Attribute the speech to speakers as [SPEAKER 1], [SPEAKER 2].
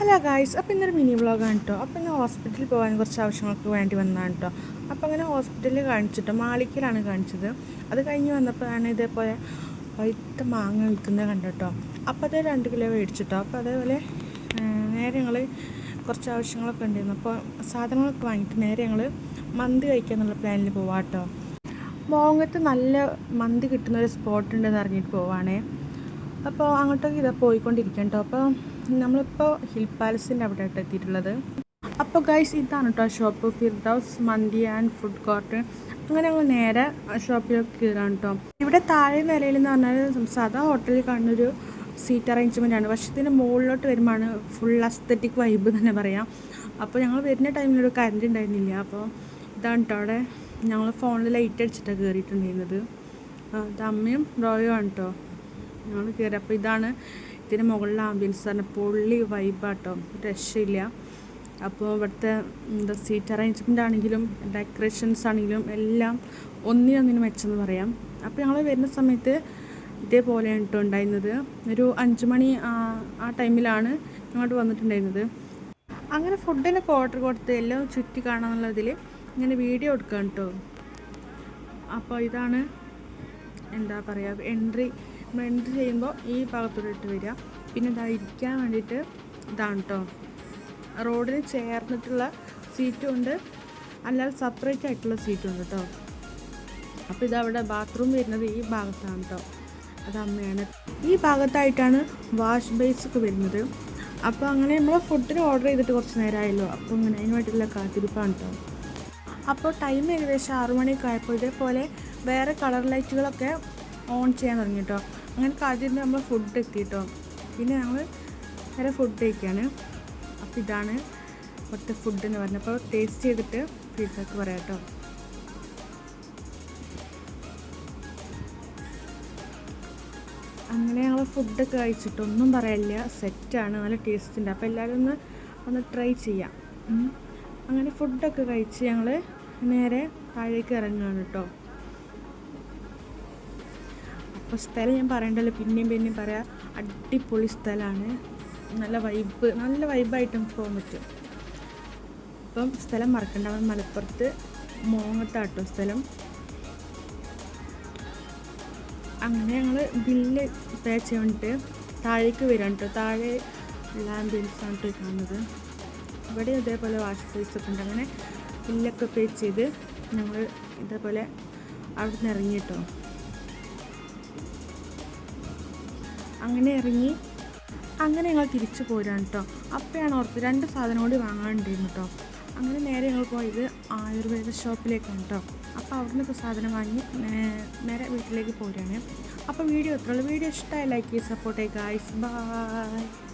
[SPEAKER 1] Hello guys അപ്പോൾ ഇന്നൊരു mini വ്ളോഗാണ് കേട്ടോ അപ്പോൾ ഇന്ന് ഹോസ്പിറ്റലിൽ പോകാൻ കുറച്ച് ആവശ്യങ്ങൾക്ക് വേണ്ടി വന്നതാണ് കേട്ടോ അപ്പോൾ അങ്ങനെ ഹോസ്പിറ്റലിൽ കാണിച്ചിട്ട് മാളിക്കലാണ് കാണിച്ചത്. അത് കഴിഞ്ഞ് വന്നപ്പോഴാണ് ഇതേപോലെ വൈത്ത മാങ്ങ വിൽക്കുന്നത് കണ്ടോ അപ്പോൾ അത് രണ്ട് കിലോ മേടിച്ചിട്ടോ അപ്പോൾ അതേപോലെ നേരെ ഞങ്ങൾ കുറച്ച് ആവശ്യങ്ങളൊക്കെ ഉണ്ടായിരുന്നു. അപ്പോൾ സാധനങ്ങളൊക്കെ വാങ്ങിയിട്ട് നേരെ ഞങ്ങൾ മന്തി കഴിക്കുക എന്നുള്ള പ്ലാനിൽ പോവാം കേട്ടോ മോങ്ങത്ത് നല്ല മന്തി കിട്ടുന്ന ഒരു സ്പോട്ട് ഉണ്ടെന്ന് അറിഞ്ഞിട്ട് പോവാണേ. അപ്പോൾ അങ്ങോട്ടേക്ക് ഇതാ പോയിക്കൊണ്ടിരിക്കാം കേട്ടോ അപ്പോൾ നമ്മളിപ്പോൾ ഹിൽ പാലസിന്റെ അവിടെ ആയിട്ട് എത്തിയിട്ടുള്ളത്. അപ്പോൾ ഗൈസ് ഇതാണ് കേട്ടോ shop Firdaus mandi and food court അങ്ങനെ ഞങ്ങൾ നേരെ ഷോപ്പിലേക്ക് കയറാണ് കേട്ടോ ഇവിടെ താഴെ നിലയിൽ എന്ന് പറഞ്ഞാൽ സാധാ ഹോട്ടലിൽ കാണുന്നൊരു സീറ്റ് അറേഞ്ച്മെന്റ് ആണ്. പക്ഷേ ഇതിന്റെ മുകളിലോട്ട് വരുമ്പോഴാണ് ഫുൾ അസ്തറ്റിക് വൈബ് തന്നെ പറയാം. അപ്പോൾ ഞങ്ങൾ വരുന്ന ടൈമിലൊരു കറണ്ട് ഉണ്ടായിരുന്നില്ല. അപ്പോൾ ഇതാണ് കേട്ടോ അവിടെ ഞങ്ങൾ ഫോണിൽ ലൈറ്റ് അടിച്ചിട്ടാണ് കയറിയിട്ടുണ്ടായിരുന്നത് അമ്മയും റോയോ ആണ് കേട്ടോ ഞങ്ങൾ കയറി അപ്പോൾ ഇതാണ് ഇതിന് മുകളിലെ ആംബിയൻസ് പറഞ്ഞ പൊള്ളി വൈബാട്ടോ രക്ഷയില്ല. അപ്പോൾ ഇവിടുത്തെ എന്താ സീറ്റ് അറേഞ്ച്മെന്റ് ആണെങ്കിലും ഡെക്കറേഷൻസ് ആണെങ്കിലും എല്ലാം ഒന്നിനൊന്നിന് മെച്ചെന്ന് പറയാം. അപ്പോൾ ഞങ്ങൾ വരുന്ന സമയത്ത് ഇതേപോലെ കേട്ടോ ഉണ്ടായിരുന്നത്. ഒരു അഞ്ച് മണി ആ ആ ടൈമിലാണ് ഞങ്ങോട്ട് വന്നിട്ടുണ്ടായിരുന്നത്. അങ്ങനെ ഫുഡിനൊക്കെ ഓർഡർ കൊടുത്ത് എല്ലാം ചുറ്റി കാണാമെന്നുള്ളതിൽ ഇങ്ങനെ വീഡിയോ എടുക്കാം കേട്ടോ അപ്പോൾ ഇതാണ് എന്താ പറയുക എൻട്രി എൻട്രി ചെയ്യുമ്പോൾ ഈ ഭാഗത്തോടെ ഇട്ട് വരിക. പിന്നെ ഇതാ ഇരിക്കാൻ വേണ്ടിയിട്ട് ഇതാണ് കേട്ടോ റോഡിന് ചേർന്നിട്ടുള്ള സീറ്റും ഉണ്ട്. അല്ലാതെ സെപ്പറേറ്റ് ആയിട്ടുള്ള സീറ്റും ഉണ്ട് കേട്ടോ അപ്പോൾ ഇതവിടെ ബാത്റൂം വരുന്നത് ഈ ഭാഗത്താണ് കേട്ടോ അത് അമ്മയാണ്. ഈ ഭാഗത്തായിട്ടാണ് വാഷ് ബേസ് ഒക്കെ വരുന്നത്. അപ്പോൾ അങ്ങനെ നമ്മൾ ഫുഡിന് ഓർഡർ ചെയ്തിട്ട് കുറച്ച് നേരമായല്ലോ അപ്പോൾ ഇങ്ങനെ അതിന് വേണ്ടിയിട്ടുള്ള കാത്തിരിപ്പാണ് കേട്ടോ അപ്പോൾ ടൈം ഏകദേശം ആറു മണിയൊക്കെ ആയപ്പോൾ ഇതേപോലെ വേറെ കളർ ലൈറ്റുകളൊക്കെ ഓൺ ചെയ്യാൻ തുടങ്ങി കേട്ടോ അങ്ങനെ കാത്തിരുന്ന് നമ്മൾ ഫുഡ് എത്തി കേട്ടോ പിന്നെ ഞങ്ങൾ വേറെ ഫുഡ് കഴിക്കുകയാണ് അപ്പോൾ ഇതാണ് ഇവിടുത്തെ ഫുഡ് എന്ന് പറഞ്ഞത്. അപ്പോൾ ടേസ്റ്റ് ചെയ്തിട്ട് ഫീഡ്ബാക്ക് പറയാം കേട്ടോ അങ്ങനെ ഞങ്ങൾ ഫുഡൊക്കെ കഴിച്ചിട്ട് ഒന്നും പറയാനില്ല സെറ്റാണ് നല്ല ടേസ്റ്റ് ഉണ്ട്. അപ്പോൾ എല്ലാവരും ഒന്ന് ഒന്ന് ട്രൈ ചെയ്യാം. അങ്ങനെ ഫുഡൊക്കെ കഴിച്ച് ഞങ്ങൾ നേരെ താഴേക്ക് ഇറങ്ങുകയാണ് കേട്ടോ. അപ്പോൾ സ്ഥലം ഞാൻ പറയണ്ടല്ലോ പിന്നെയും പിന്നെയും പറയാം. അടിപൊളി സ്ഥലമാണ്. നല്ല വൈബ് നല്ല വൈബായിട്ട് നമുക്ക് പോകാൻ പറ്റും. അപ്പം സ്ഥലം മറക്കണ്ട മലപ്പുറത്ത് മോങ്ങത്താട്ടോ സ്ഥലം. അങ്ങനെ ഞങ്ങൾ ബില്ല് പേ ചെയ്തിട്ട് താഴേക്ക് വരാൻ കേട്ടോ താഴെ ഉള്ള ആംബുലൻസ് ആണ് കേട്ടോ കാണുന്നത്. ഇവിടെ ഇതേപോലെ വാഷ് ഒക്കെ ഉണ്ട്. അങ്ങനെ ബില്ലൊക്കെ പേ ചെയ്ത് ഞങ്ങൾ ഇതേപോലെ അവിടെ നിന്ന് ഇറങ്ങി കേട്ടോ അങ്ങനെ ഇറങ്ങി അങ്ങനെ ഞങ്ങൾ തിരിച്ചു പോരാണ് കേട്ടോ അപ്പോഴാണ് ഓർത്ത് രണ്ട് സാധനം കൂടി വാങ്ങാനുണ്ടായിരുന്നു കേട്ടോ അങ്ങനെ നേരെ ഞങ്ങൾ പോയത് ആയുർവേദ ഷോപ്പിലേക്കാണ് കേട്ടോ അപ്പോൾ അവിടെ നിന്നൊക്കെ സാധനം വാങ്ങി നേരെ വീട്ടിലേക്ക് പോരാണ്. അപ്പോൾ വീഡിയോ എത്ര വീഡിയോ ഇഷ്ടമായി ലൈക്ക് ചെയ്ത് സപ്പോർട്ട് ചെയ്യുക ബൈ